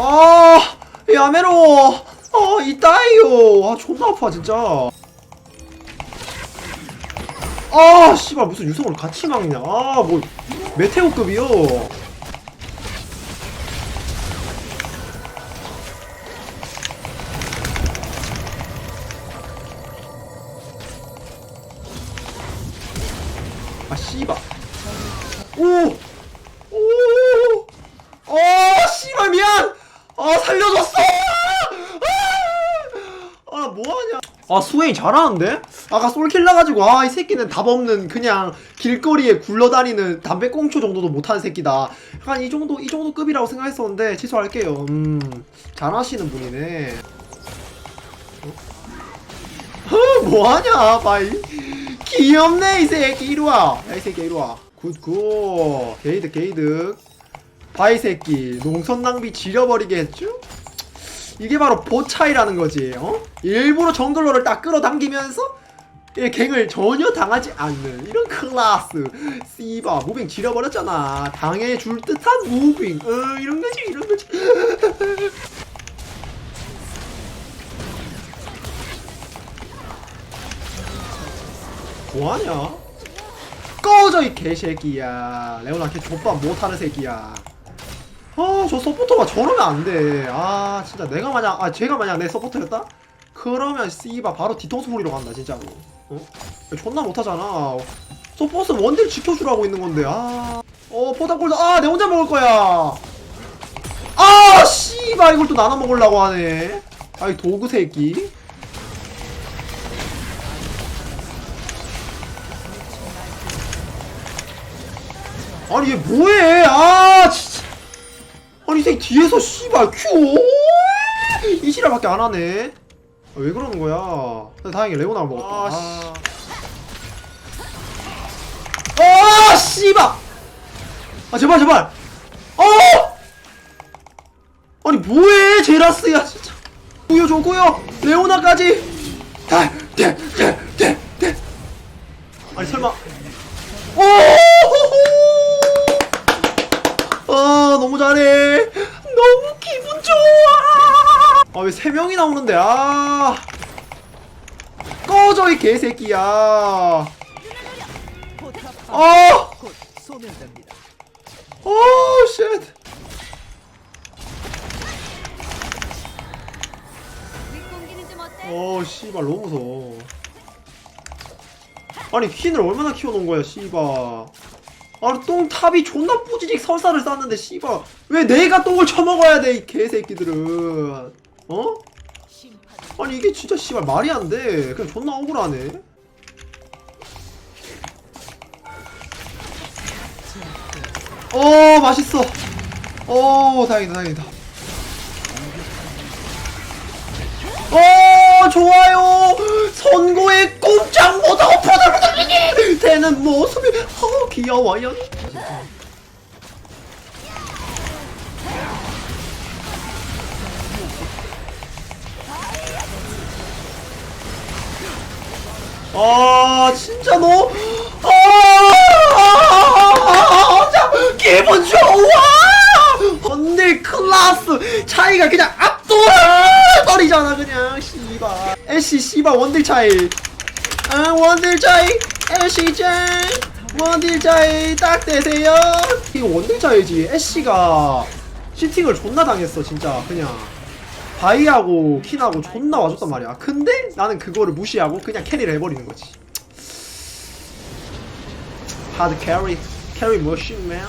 아 야메로. 아 이따이요 아 존나 아파 진짜. 아 씨발 무슨 유성을 같이 막냐. 아 뭐 메테오급이요. 아 씨발. 오오오 어, 씨발 미안. 아 살려줬어. 아 뭐하냐? 아 수웨이 잘하는데? 아까 솔킬 나가지고 아 이 새끼는 답 없는 그냥 길거리에 굴러다니는 담배꽁초 정도도 못하는 새끼다. 약간 이 정도 이 정도 급이라고 생각했었는데 취소할게요. 음 잘하시는 분이네. 어? 뭐하냐 바이 귀엽네 이 새끼 이리 와. 야, 이 새끼 이리 와. 굿굿 게이드 게이드 바이 새끼 농선 낭비 지려버리게 했죠? 이게 바로 보차이라는 거지 어? 일부러 정글러를 딱 끌어당기면서 이 갱을 전혀 당하지 않는 이런 클라스 씨바 무빙 지려버렸잖아 당해줄 듯한 무빙 어 이런 거지 이런 거지 뭐하냐? 꺼져 이 개새끼야 레오나 걔 족밥 못하는 새끼야 아저 서포터가 저러면 안돼. 아 진짜 내가 만약 아 제가 만약 내 서포터였다? 그러면 씨바 바로 뒤통수 부리러 간다 진짜로. 어? 존나 못하잖아. 서포스 원딜 지켜주라고 있는 건데 아어 포탑골드 아내 혼자 먹을 거야. 아 씨바 이걸 또 나눠 먹으려고 하네. 아이 도구 새끼. 아니 얘 뭐해? 아 새끼 뒤에서 씨발 큐. 이시라밖에 안 하네. 아, 왜 그러는 거야? 근데 다행히 레오나 먹었다. 아, 아 씨발. 아 제발 제발. 어? 아니 뭐해 제라스야 진짜. 구여줘고요. 레오나까지. 대대 대 대 아니 설마 너무 기분 좋아. 아 왜 세 명이 나오는데 아. 꺼져 이 개새끼야. 소멸됩니다. 오 쉣. 좀 어때? 어 씨발 너무 무서워. 아니 퀸을 얼마나 키워놓은 거야 씨발. 아니 똥 탑이 존나 뿌지직 설사를 쌌는데 씨발 왜 내가 똥을 처먹어야 돼 이 개새끼들은 어? 아니 이게 진짜 씨발 말이 안 돼. 그냥 존나 억울하네. 어 맛있어. 어 다행이다 다행이다. 어 좋아요. 선고의 꼼짝보다 엎어들어들리게 되는 모습이 어 귀여워요. 아 진짜 너 아, 자, 기분 좋아! 언니 클라스 차이가 그냥 압도버리잖아 그냥 씨발. 애쉬 씨발 원딜 차이 아 원딜 차이 애쉬 짱 원딜 차이 딱 되세요 이거 원딜 차이지 애쉬가 시팅을 존나 당했어 진짜 그냥 바이하고 킨하고 존나 와줬단 말이야. 근데 나는 그거를 무시하고 그냥 캐리를 해버리는 거지. 하드 캐리, 캐리 머신맨.